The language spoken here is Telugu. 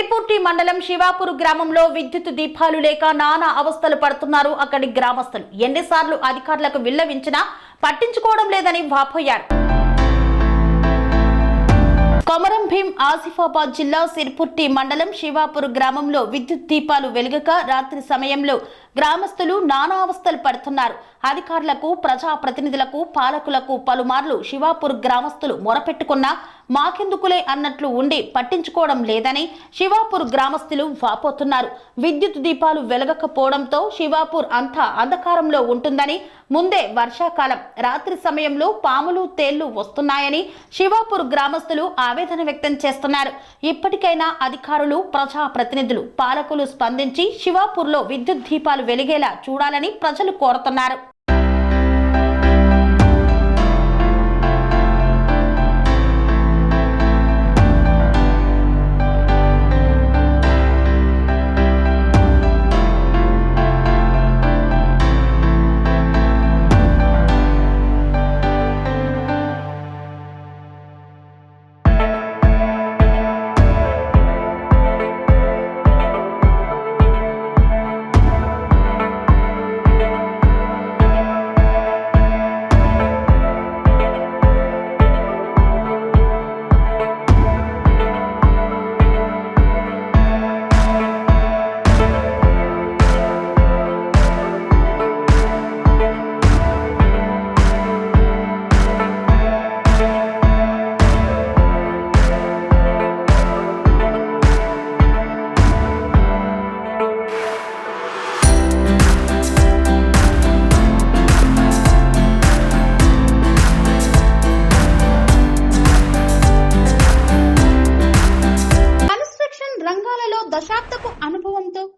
సిర్పూర్తి మండలం శివాపూర్ గ్రామంలో విద్యుత్ దీపాలు లేక నానా అవస్థలు పడుతున్నారు అక్కడి గ్రామస్తులు. ఎన్నిసార్లు అధికారులకు విల్లవించినా పట్టించుకోవడం లేదని వాపోయారు. కొమరం భీం ఆసిఫాబాద్ జిల్లా సిర్పుర్తి మండలం శివాపూర్ గ్రామంలో విద్యుత్ దీపాలు వెలుగక రాత్రి సమయంలో గ్రామస్తులు నానా అవస్థలు పడుతున్నారు. అధికారులకు ప్రజా ప్రతినిధులకు పాలకులకు పలుమార్లు శివాపూర్ గ్రామస్తులు మొరపెట్టుకున్నా మాకెందుకులే అన్నట్లు ఉండి పట్టించుకోవడం లేదని శివాపూర్ గ్రామస్తులు వాపోతున్నారు. విద్యుత్ దీపాలు వెలగకపోవడంతో శివాపూర్ అంతా అంధకారంలో ఉంటుందని ముందే వర్షాకాలం రాత్రి సమయంలో పాములు తేళ్ళు వస్తున్నాయని శివాపూర్ గ్రామస్తులు ఆవేదన వ్యక్తం చేస్తున్నారు. ఇప్పటికైనా అధికారులు ప్రజా ప్రతినిధులు పాలకులు స్పందించి శివాపూర్లో విద్యుత్ దీపాలు వెలిగేలా చూడాలని ప్రజలు కోరుతున్నారు.